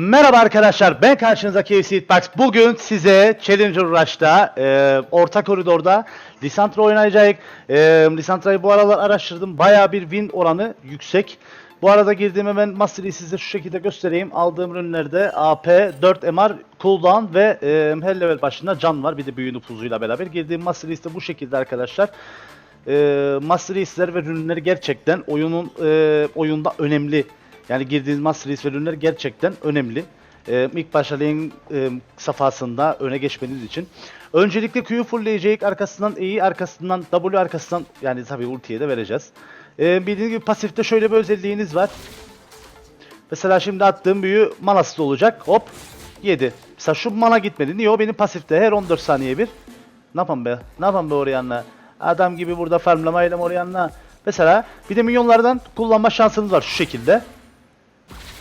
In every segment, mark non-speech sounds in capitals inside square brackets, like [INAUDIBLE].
Merhaba arkadaşlar ben karşınızdaki FC Hitbox. Bugün size Challenger Rush'ta e, orta koridorda Lisandra oynayacak. E, Lisandra'yı bu aralar araştırdım. Baya bir win oranı yüksek. Bu arada girdiğim hemen Mastery'i size şu şekilde göstereyim. Aldığım ürünlerde AP, 4 MR, cooldown ve e, her level başında can var. Bir de büyü nüfuzuyla beraber. Girdiğim Master List'te bu şekilde arkadaşlar. E, Master List'ler ve ürünleri gerçekten oyunun e, oyunda önemli. Yani girdiğiniz Master List ve ürünler gerçekten önemli. Ee, ilk başta lane e, safhasında öne geçmeniz için. Öncelikle Q'yu fullleyecek, arkasından E'yi, arkasından W, arkasından yani tabii ultiye de vereceğiz. Ee, bildiğiniz gibi pasifte şöyle bir özelliğiniz var. Mesela şimdi attığım büyü manası da olacak. Hop 7. Mesela şu mana gitmedi. Niye o benim pasifte her 14 saniye bir. Ne yapalım be? Ne yapalım be Orianna? Adam gibi burada farmlamayla Orianna. Mesela bir de minyonlardan kullanma şansınız var şu şekilde.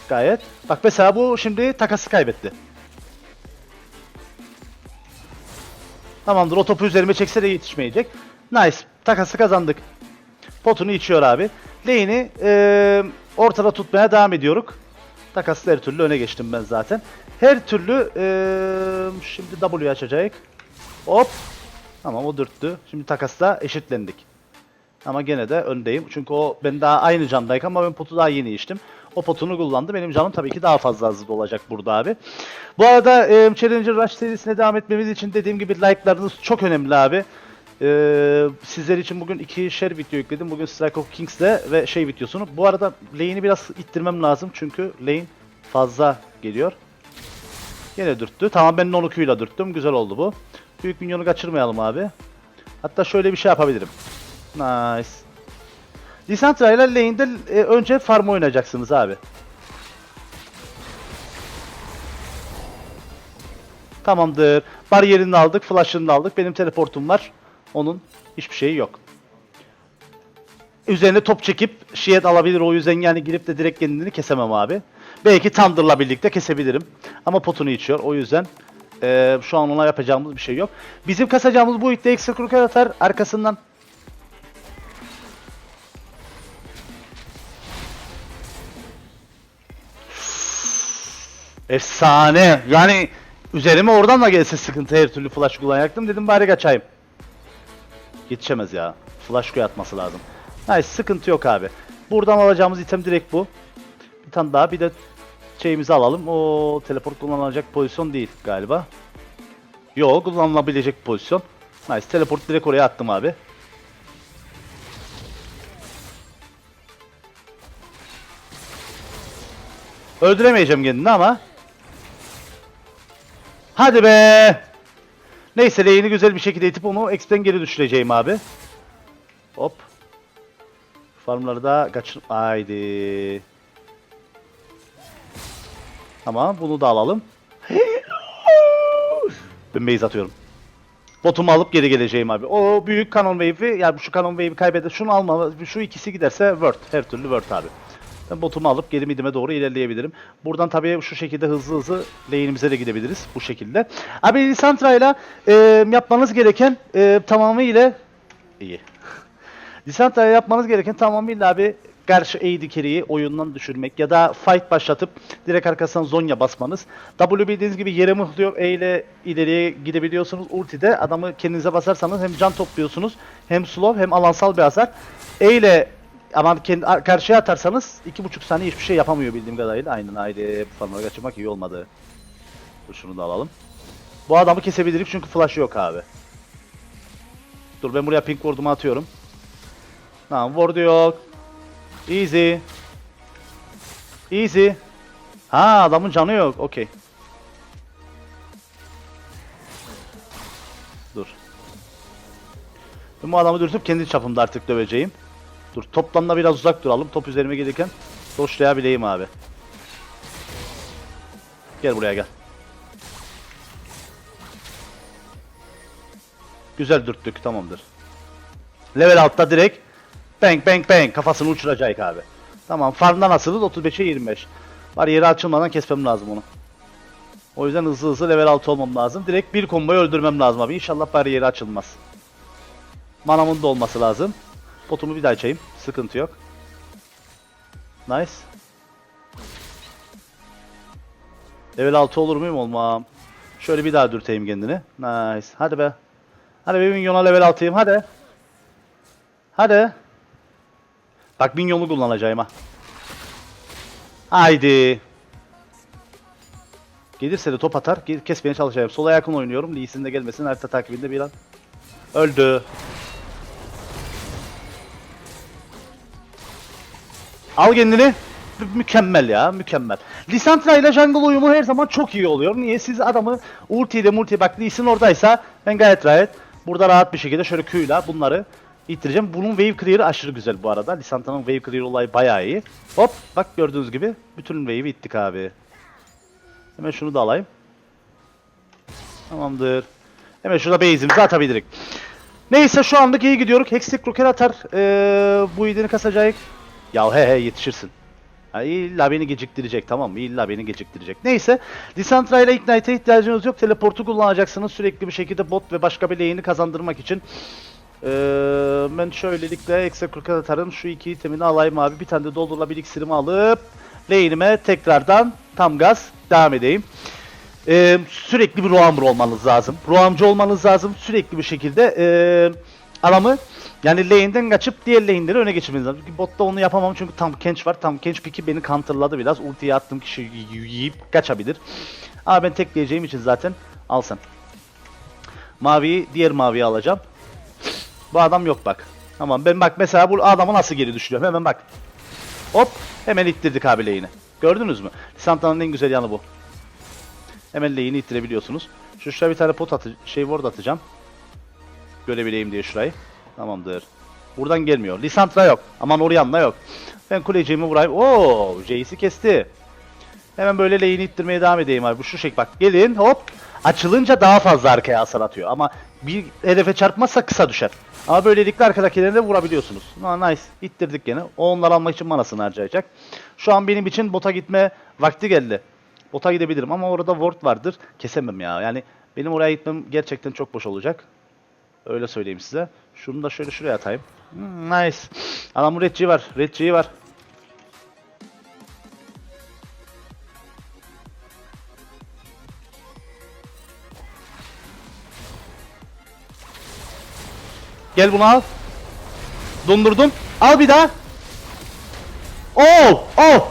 Gayet. Bak mesela bu şimdi takası kaybetti. Tamamdır o topu üzerime çekse de yetişmeyecek. Nice. Takası kazandık. Potunu içiyor abi. Lane'i eee ortada tutmaya devam ediyoruz. Takasla her türlü öne geçtim ben zaten. Her türlü eee şimdi W açacak. Hop. Tamam o dürttü. Şimdi takasla eşitlendik. Ama gene de öndeyim. Çünkü o ben daha aynı candayken ama ben potu daha yeni içtim. O potunu kullandı. Benim canım tabii ki daha fazla hızlı olacak burada abi. Bu arada e, Challenger Rush serisine devam etmemiz için dediğim gibi like'larınız çok önemli abi. E, sizler için bugün iki share video yükledim. Bugün Strike of Kings'le ve şey videosunu. Bu arada lane'i biraz ittirmem lazım çünkü lane fazla geliyor. Yine dürttü. Tamam ben onu Q'yla dürttüm. Güzel oldu bu. Büyük minyonu kaçırmayalım abi. Hatta şöyle bir şey yapabilirim. Nice. Lisandra ile lane'de e, önce farm oynayacaksınız abi. Tamamdır. Bariyerini aldık, flash'ını aldık. Benim teleportum var. Onun hiçbir şeyi yok. Üzerine top çekip shield alabilir o yüzden yani girip de direkt kendini kesemem abi. Belki Thunder'la birlikte kesebilirim. Ama potunu içiyor o yüzden e, şu an ona yapacağımız bir şey yok. Bizim kasacağımız bu itte kruker atar. Arkasından Efsane. Yani üzerime oradan da gelse sıkıntı her türlü flash kullanacaktım. Dedim bari kaçayım. Yetişemez ya. Flash koy atması lazım. Hayır sıkıntı yok abi. Buradan alacağımız item direkt bu. Bir tane daha bir de şeyimizi alalım. O teleport kullanılacak pozisyon değil galiba. Yok kullanılabilecek pozisyon. Nice teleport direkt oraya attım abi. Öldüremeyeceğim kendini ama. Hadi be. Neyse lane'i güzel bir şekilde itip onu X'ten geri düşüreceğim abi. Hop. Farmları da kaçır... Haydi. Tamam bunu da alalım. [LAUGHS] ben base atıyorum. Botumu alıp geri geleceğim abi. O büyük Canon Wave'i yani şu Canon Wave'i kaybeder. Şunu alma. Şu ikisi giderse Word. Her türlü Word abi. Botumu alıp geri midime doğru ilerleyebilirim. Buradan tabii şu şekilde hızlı hızlı lane'imize de gidebiliriz. Bu şekilde. Abi Lisandra ile yapmanız gereken e, tamamıyla iyi. [LAUGHS] Lisandra'ya yapmanız gereken tamamıyla abi karşı AD carry'i oyundan düşürmek ya da fight başlatıp direkt arkasından Zonya basmanız. W bildiğiniz gibi yere mıhlıyor. E ile ileriye gidebiliyorsunuz. Ulti'de adamı kendinize basarsanız hem can topluyorsunuz hem slow hem alansal bir hasar. E ile ama kendi, karşıya atarsanız 2.5 saniye hiçbir şey yapamıyor bildiğim kadarıyla. Aynen haydi bu farmları kaçırmak iyi olmadı. Dur şunu da alalım. Bu adamı kesebiliriz çünkü flash yok abi. Dur ben buraya pink ward'umu atıyorum. Tamam ward yok. Easy. Easy. Ha adamın canı yok. Okey. Dur. Ben bu adamı dürtüp kendi çapımda artık döveceğim. Dur toplamda biraz uzak duralım. Top üzerime gelirken doşlayabileyim abi. Gel buraya gel. Güzel dürttük tamamdır. Level altta direkt bang bang bang kafasını uçuracak abi. Tamam farmdan asılız 35'e 25. Var yeri açılmadan kesmem lazım onu. O yüzden hızlı hızlı level 6 olmam lazım. Direkt bir komboyu öldürmem lazım abi. İnşallah bariyeri açılmaz. Manamın da olması lazım. Potumu bir daha açayım. Sıkıntı yok. Nice. Level 6 olur muyum? Olmam. Şöyle bir daha dürteyim kendini. Nice. Hadi be. Hadi be minyona level 6'yım. Hadi. Hadi. Bak minyonu kullanacağım ha. Haydi. Gelirse de top atar. Kesmeye çalışacağım. Sola yakın oynuyorum. Lee Sin de gelmesin. Harita takibinde bir an. Öldü. Al kendini. Mü- Mükemmel ya, mükemmel. Lisandra ile jungle uyumu her zaman çok iyi oluyor. Niye? Siz adamı ultiyle multi bak Lee Sin oradaysa ben gayet rahat burada rahat bir şekilde şöyle Q'yla bunları ittireceğim. Bunun wave clear'ı aşırı güzel bu arada. Lisandra'nın wave clear olayı bayağı iyi. Hop bak gördüğünüz gibi bütün wave'i ittik abi. Hemen şunu da alayım. Tamamdır. Hemen şurada base'imizi atabiliriz. Neyse şu anlık iyi gidiyoruz. Hextech roket atar. Ee, bu idini kasacak. Ya he he yetişirsin. Ha, illa beni geciktirecek tamam mı? İlla beni geciktirecek. Neyse. Lisantra ile Ignite'e ihtiyacınız yok. Teleportu kullanacaksınız sürekli bir şekilde bot ve başka bir lane'i kazandırmak için. Ee, ben şöylelikle Hextech roket atarım. Şu iki itemini alayım abi. Bir tane de doldurulabilir iksirimi alıp lane'ime tekrardan tam gaz devam edeyim. Ee, sürekli bir roamur olmanız lazım. Roamcı olmanız lazım. Sürekli bir şekilde ee, adamı yani lane'den kaçıp diğer lane'leri öne geçirmeniz lazım. Çünkü botta onu yapamam çünkü tam kenç var. Tam kenç piki beni counterladı biraz. Ultiye attığım kişi yiyip kaçabilir. Ama ben tekleyeceğim için zaten alsın. Maviyi diğer maviyi alacağım. Bu adam yok bak. Tamam ben bak mesela bu adamı nasıl geri düşürüyorum hemen bak. Hop hemen ittirdik abi lane'i. Gördünüz mü? Lisandra'nın en güzel yanı bu. Hemen lane'i ittirebiliyorsunuz. Şu şuraya bir tane pot atı şey ward atacağım. Görebileyim diye şurayı. Tamamdır. Buradan gelmiyor. Lisandra yok. Aman Orianna yok. Ben kuleciğimi vurayım. Oo, Jace'i kesti. Hemen böyle lane'i ittirmeye devam edeyim abi. Bu şu şek bak. Gelin hop. Açılınca daha fazla arkaya hasar atıyor. Ama bir hedefe çarpmazsa kısa düşer. Ama böylelikle arkadakileri de vurabiliyorsunuz. Ha, nice. İttirdik gene. O onları almak için manasını harcayacak. Şu an benim için bota gitme vakti geldi. Bota gidebilirim ama orada ward vardır. Kesemem ya. Yani benim oraya gitmem gerçekten çok boş olacak. Öyle söyleyeyim size. Şunu da şöyle şuraya atayım. Hmm, nice. Adamın red G var. Red var. Gel bunu al. Dondurdum. Al bir daha. Oh! Oh!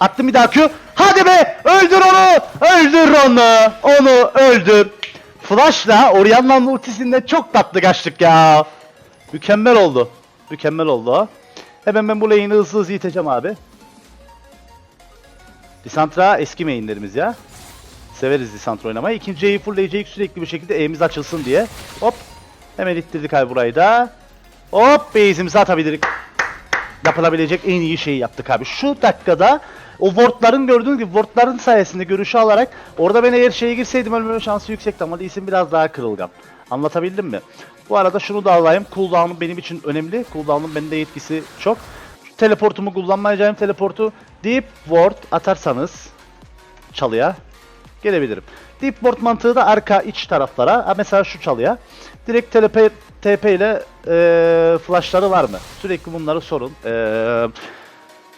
Attım bir daha Q. Hadi be! Öldür onu! Öldür onu! Onu öldür. Flash'la Orianna'nın ultisinde çok tatlı kaçtık ya. Mükemmel oldu. Mükemmel oldu. Hemen ben bu lane'i hızlı hızlı iteceğim abi. Lisantra eski mainlerimiz ya. Severiz Lisantra oynamayı. İkinci E'yi fullleyecek sürekli bir şekilde E'miz açılsın diye. Hop. Hemen ittirdik abi burayı da. Hop base'imizi atabilirik. Yapılabilecek en iyi şeyi yaptık abi. Şu dakikada o wardların gördüğünüz gibi wardların sayesinde görüşü alarak orada ben eğer şeye girseydim ölmeme şansı yüksekti ama Sin biraz daha kırılgan. Anlatabildim mi? Bu arada şunu da alayım. Cooldown'um benim için önemli. Cooldown'un bende yetkisi çok. Şu teleportumu kullanmayacağım teleportu Deep Ward atarsanız çalıya gelebilirim. Deep Ward mantığı da arka iç taraflara. Ha mesela şu çalıya. Direkt TP, TP ile e, flashları var mı? Sürekli bunları sorun. E,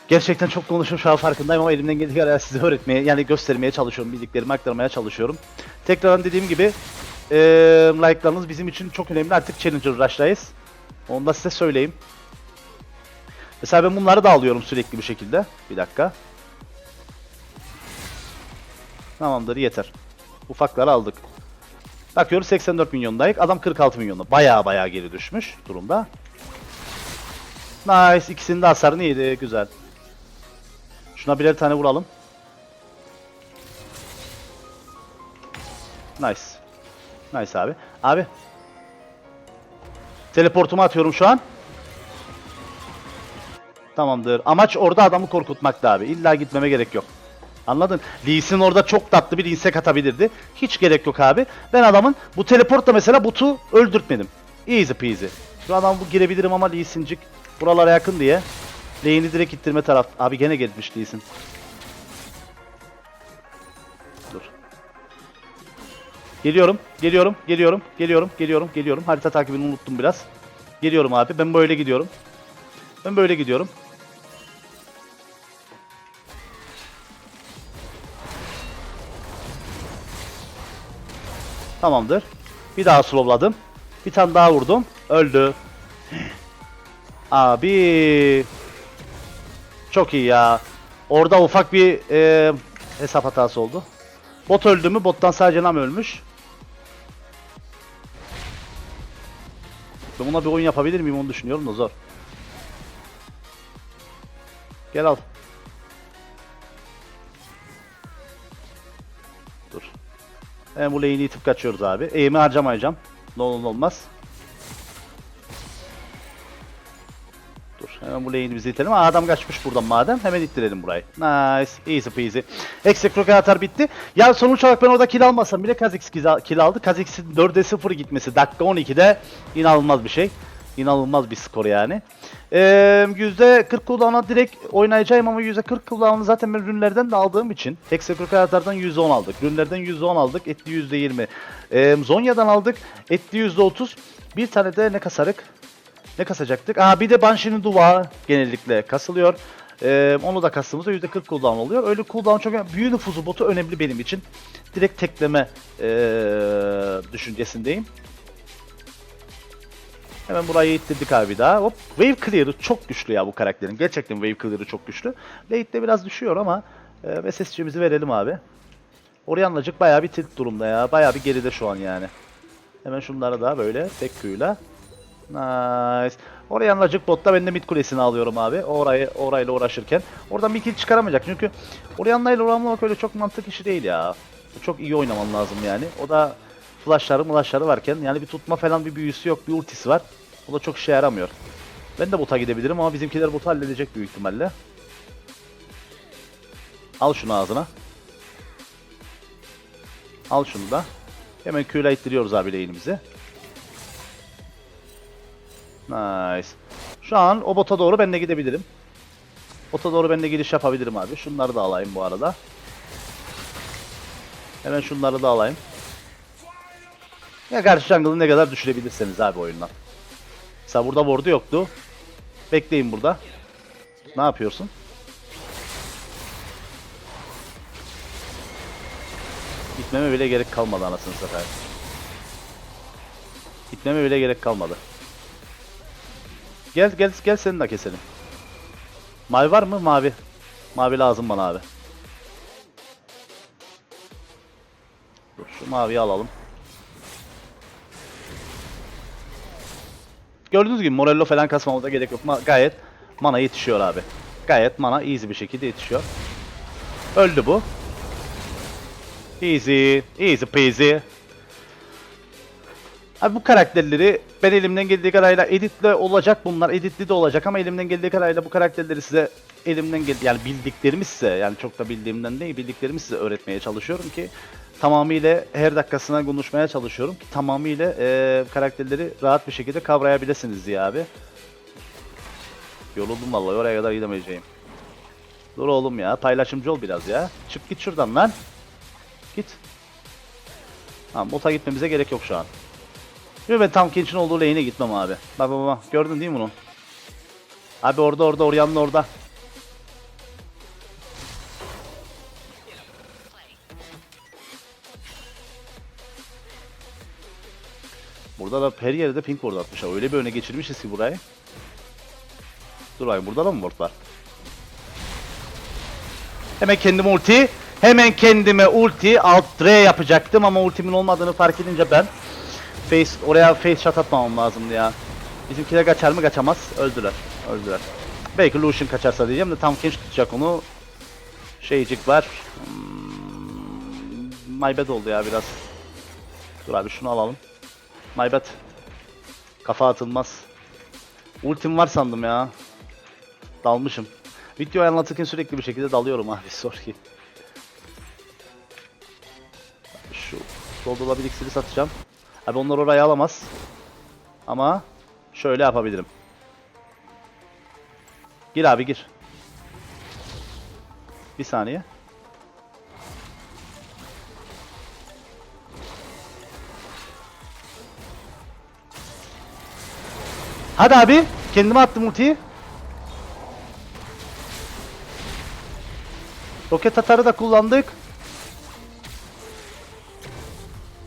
gerçekten çok konuşuyorum şu an farkındayım ama elimden geldiği kadar size öğretmeye yani göstermeye çalışıyorum. Bildiklerimi aktarmaya çalışıyorum. Tekrardan dediğim gibi e, like'larınız bizim için çok önemli. Artık Challenger Rush'dayız. Onu da size söyleyeyim. Mesela ben bunları da alıyorum sürekli bir şekilde. Bir dakika. Tamamdır yeter. Ufakları aldık. Bakıyoruz 84 milyondayız. Adam 46 milyonda. Baya baya geri düşmüş durumda. Nice. İkisinin de hasarını yedi. Güzel. Şuna birer tane vuralım. Nice. Nice abi. Abi. Teleportumu atıyorum şu an. Tamamdır. Amaç orada adamı korkutmaktı abi. İlla gitmeme gerek yok. Anladın? Lee orada çok tatlı bir insek atabilirdi. Hiç gerek yok abi. Ben adamın bu teleportla mesela botu öldürtmedim. Easy peasy. Şu adam bu girebilirim ama Lee buralara yakın diye. Lane'i direkt ittirme taraf. Abi gene gelmiş Lee. Dur. Geliyorum, geliyorum, geliyorum, geliyorum, geliyorum, geliyorum. Harita takibini unuttum biraz. Geliyorum abi. Ben böyle gidiyorum. Ben böyle gidiyorum. Tamamdır. Bir daha slowladım. Bir tane daha vurdum. Öldü. Abi. Çok iyi ya. Orada ufak bir e, hesap hatası oldu. Bot öldü mü? Bottan sadece Nam ölmüş. Ben buna bir oyun yapabilir miyim onu düşünüyorum da zor. Gel al. Hemen bu lane'i itip kaçıyoruz abi. Eğimi harcamayacağım. Ne olur olmaz. Dur hemen bu lane'i bizi itelim. Aa, adam kaçmış buradan madem. Hemen ittirelim burayı. Nice. Easy peasy. Eksik atar bitti. Ya sonuç olarak ben orada kill almasam bile Kha'Zix kill aldı. Kha'Zix'in 4'e 0 gitmesi dakika 12'de inanılmaz bir şey. İnanılmaz bir skor yani. Ee, %40 cooldown'a direkt oynayacağım ama %40 cooldown'u zaten ben rünlerden de aldığım için Hexacrook hayatlardan %10 aldık. Rünlerden %10 aldık. Etli %20. Ee, Zonya'dan aldık. Etli %30. Bir tane de ne kasarık? Ne kasacaktık? Aa bir de Banshee'nin duvağı genellikle kasılıyor. Ee, onu da kastığımızda %40 cooldown oluyor. Öyle cooldown çok önemli. Büyü nüfuzu botu önemli benim için. Direkt tekleme ee, düşüncesindeyim. Hemen burayı ittirdik abi daha. Hop. Wave Clear'ı çok güçlü ya bu karakterin. Gerçekten Wave Clear'ı çok güçlü. Late'de biraz düşüyor ama e, SSC'mizi verelim abi. Oryanlacık bayağı bir tilt durumda ya. Bayağı bir geride şu an yani. Hemen şunları da böyle tek Q'yla. Nice. Oraya yanılacak botta ben de mid kulesini alıyorum abi. Orayı orayla uğraşırken. Oradan bir kill çıkaramayacak çünkü oraya yanlayla uğramak öyle çok mantık işi değil ya. Çok iyi oynaman lazım yani. O da flashları flashları varken yani bir tutma falan bir büyüsü yok bir ultisi var. O da çok işe yaramıyor. Ben de bota gidebilirim ama bizimkiler botu halledecek büyük ihtimalle. Al şunu ağzına. Al şunu da. Hemen Q'la ittiriyoruz abi lane'imizi. Nice. Şu an o bota doğru ben de gidebilirim. Bota doğru ben de giriş yapabilirim abi. Şunları da alayım bu arada. Hemen şunları da alayım. Ya karşı jungle'ı ne kadar düşürebilirseniz abi oyundan. Mesela burada ward'u yoktu. Bekleyin burada. Ne yapıyorsun? Gitmeme bile gerek kalmadı anasını satayım. Gitmeme bile gerek kalmadı. Gel gel gel seni de keselim. Mavi var mı? Mavi. Mavi lazım bana abi. Dur şu maviyi alalım. Gördüğünüz gibi Morello falan kasmamıza gerek yok. Ma- gayet mana yetişiyor abi. Gayet mana easy bir şekilde yetişiyor. Öldü bu. Easy, easy peasy. Abi bu karakterleri ben elimden geldiği kadarıyla editle olacak bunlar. Editli de olacak ama elimden geldiği kadarıyla bu karakterleri size elimden gel yani bildiklerimi size yani çok da bildiğimden değil bildiklerimi size öğretmeye çalışıyorum ki tamamıyla her dakikasına konuşmaya çalışıyorum ki tamamıyla e, karakterleri rahat bir şekilde kavrayabilirsiniz diye abi. Yoruldum vallahi oraya kadar gidemeyeceğim. Dur oğlum ya paylaşımcı ol biraz ya. Çık git şuradan lan. Git. Tamam bota gitmemize gerek yok şu an. Yo ben tam Kench'in olduğu lane'e gitmem abi. Bak bak bak. Gördün değil mi bunu? Abi orada orada Oryan'ın orada. Burada da her yerde pink ward atmışlar. Öyle bir öne geçirmişiz ki burayı. Dur burada da mı ward var? Hemen kendime ulti. Hemen kendime ulti. Alt R yapacaktım ama ultimin olmadığını fark edince ben face oraya face shot atmamam lazımdı ya. Bizimkiler kaçar mı kaçamaz. Öldüler. Öldüler. Belki Lucian kaçarsa diyeceğim de tam Kench tutacak onu. Şeycik var. Hmm, my bad oldu ya biraz. Dur abi şunu alalım. My bad. Kafa atılmaz. Ultim var sandım ya. Dalmışım. Videoyu anlatırken sürekli bir şekilde dalıyorum abi. [LAUGHS] Sorry. Şu solda olabilir iksiri satacağım. Abi onlar orayı alamaz. Ama şöyle yapabilirim. Gir abi gir. Bir saniye. Hadi abi. Kendime attım ultiyi. Roket atarı da kullandık.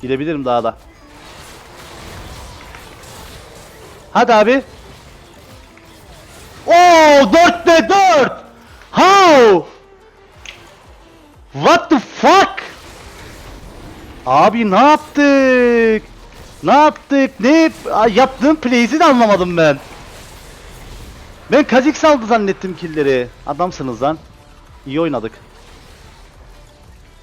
Gidebilirim daha da. Hadi abi. Oo 4'te 4. How? What the fuck? Abi ne yaptık? Ne yaptık? Ne Ay, yaptığın plays'i de anlamadım ben. Ben Kazix aldı zannettim killleri. Adamsınız lan. İyi oynadık.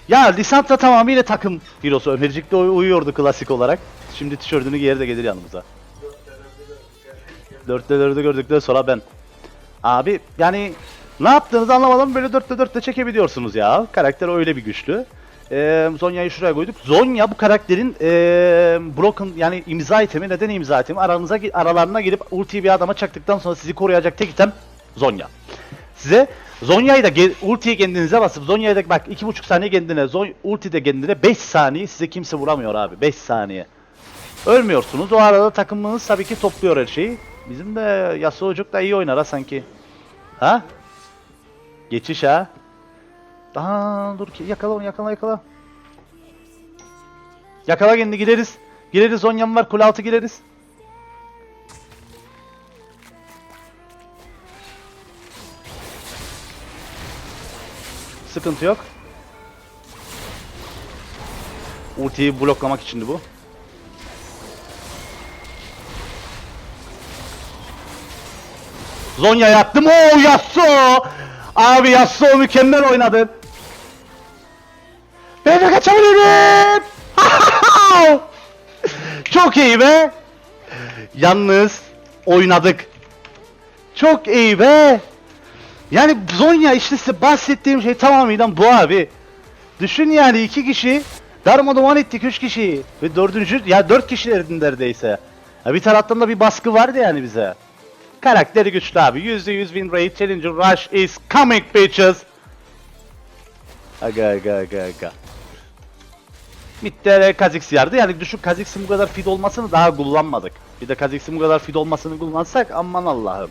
Ya Lisandra tamamıyla takım hero'su. Ömercik de uy- uyuyordu klasik olarak. Şimdi tişörtünü giyer de gelir yanımıza. Dörtte dördü gördükten sonra ben. Abi yani ne yaptığınızı anlamadan böyle dörtte dörtte çekebiliyorsunuz ya. Karakter öyle bir güçlü. Ee, Zonya'yı şuraya koyduk. Zonya bu karakterin ee, broken yani imza itemi. Neden imza itemi? Aranıza aralarına girip ultiyi bir adama çaktıktan sonra sizi koruyacak tek item Zonya. Size Zonya'yı da ultiyi kendinize basıp Zonya'yı da bak 2.5 saniye kendine Zon ulti de kendine 5 saniye size kimse vuramıyor abi 5 saniye. Ölmüyorsunuz. O arada takımınız tabii ki topluyor her şeyi. Bizim de Yasuo'cuk da iyi oynar ha sanki. Ha? Geçiş ha? Aa dur ki yakala onu yakala yakala. Yakala kendini gireriz. Gireriz Zonya'm var kule altı gireriz. Sıkıntı yok. Ultiyi bloklamak içindi bu. Zonya yaptım. Oo Yasuo! Abi Yasuo mükemmel oynadı. Çok iyi be. Yalnız oynadık. Çok iyi be. Yani Zonya işte size bahsettiğim şey tamamıyla bu abi. Düşün yani iki kişi darmadağın ettik üç kişiyi. Ve dördüncü ya dört kişilerdi neredeyse. Ya bir taraftan da bir baskı vardı yani bize. Karakteri güçlü abi. %100 win rate. Challenger Rush is coming bitches. Aga aga aga aga. Mid'de Kha'Zix yardı. Yani düşün Kha'Zix'in bu kadar feed olmasını daha kullanmadık. Bir de Kha'Zix'in bu kadar feed olmasını kullansak aman Allah'ım.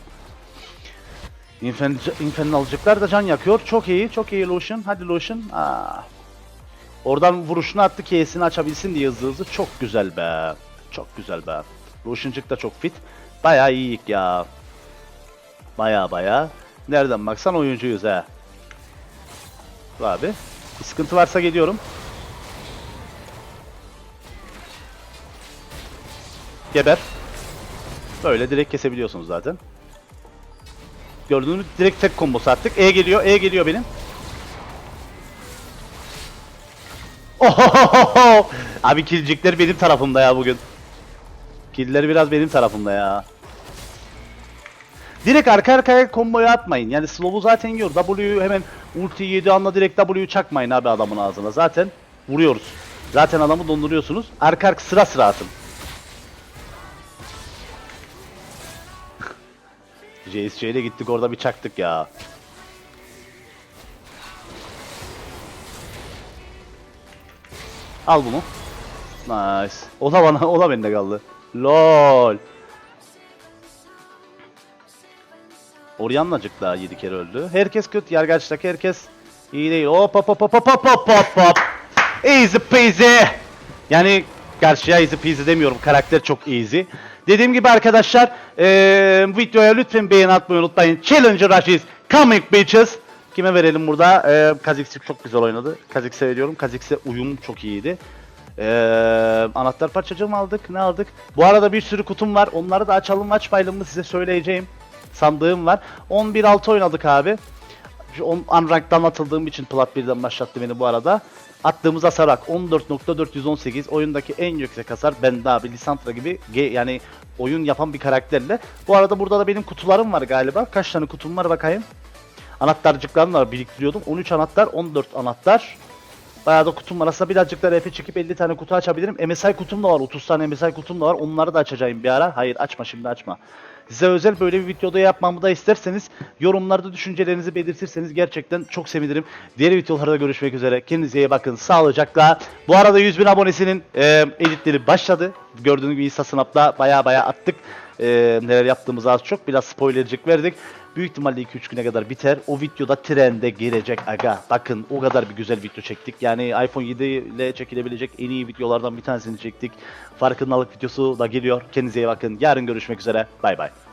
Infen Infernalcıklar da can yakıyor. Çok iyi, çok iyi Lucian. Hadi Lucian. Aa. Oradan vuruşunu attı ki E'sini açabilsin diye hızlı hızlı. Çok güzel be. Çok güzel be. Lucian'cık da çok fit. Bayağı iyiyik ya. Baya baya. Nereden baksan oyuncuyuz. Dur abi. Bir sıkıntı varsa geliyorum. Geber. Böyle direkt kesebiliyorsunuz zaten. Gördüğünüz direkt tek kombosu attık. E geliyor, E geliyor benim. Ohohoho! Abi killcikler benim tarafımda ya bugün. Killleri biraz benim tarafımda ya. Direkt arka arkaya komboyu atmayın. Yani slow'u zaten yiyor. W'yu hemen ulti yedi anda direkt W'yu çakmayın abi adamın ağzına. Zaten vuruyoruz. Zaten adamı donduruyorsunuz. Arka arka sıra sıra atın. JSC ile gittik orada bir çaktık ya. Al bunu. Nice. O da bana, o da bende kaldı. LOL. Oryanlacık daha 7 kere öldü. Herkes kötü. Yargaçtaki herkes iyi değil. Hop hop hop hop hop hop hop hop. Easy peasy. Yani karşıya easy peasy demiyorum. Karakter çok easy. Dediğim gibi arkadaşlar eee videoya lütfen beğeni atmayı unutmayın. Challenger Rush is coming bitches. Kime verelim burada? Eee Kha'Zix çok güzel oynadı. Kha'Zix'e veriyorum. Kha'Zix'e uyum çok iyiydi. Eee anahtar parçacığı mı aldık? Ne aldık? Bu arada bir sürü kutum var. Onları da açalım açmayalım mı size söyleyeceğim. Sandığım var. 11-6 oynadık abi. Unranked'dan atıldığım için Plat 1'den başlattı beni bu arada. Attığımız hasar bak 14.418 oyundaki en yüksek hasar bende abi Lisandra gibi ge- yani oyun yapan bir karakterle. Bu arada burada da benim kutularım var galiba. Kaç tane kutum var bakayım. Anahtarcıklarım var biriktiriyordum. 13 anahtar, 14 anahtar. Bayağı da kutum var. Aslında birazcık da RP çekip 50 tane kutu açabilirim. MSI kutum da var. 30 tane MSI kutum da var. Onları da açacağım bir ara. Hayır açma şimdi açma. Size özel böyle bir videoda yapmamı da isterseniz yorumlarda düşüncelerinizi belirtirseniz gerçekten çok sevinirim. Diğer videolarda görüşmek üzere. Kendinize iyi bakın. Sağlıcakla. Bu arada 100 bin abonesinin e, editleri başladı. Gördüğünüz gibi Insta Snap'ta baya baya attık. E, neler yaptığımızı az çok biraz spoilercik verdik. Büyük ihtimalle 2-3 güne kadar biter. O videoda trende girecek aga. Bakın o kadar bir güzel video çektik. Yani iPhone 7 ile çekilebilecek en iyi videolardan bir tanesini çektik. Farkındalık videosu da geliyor. Kendinize iyi bakın. Yarın görüşmek üzere. Bay bay.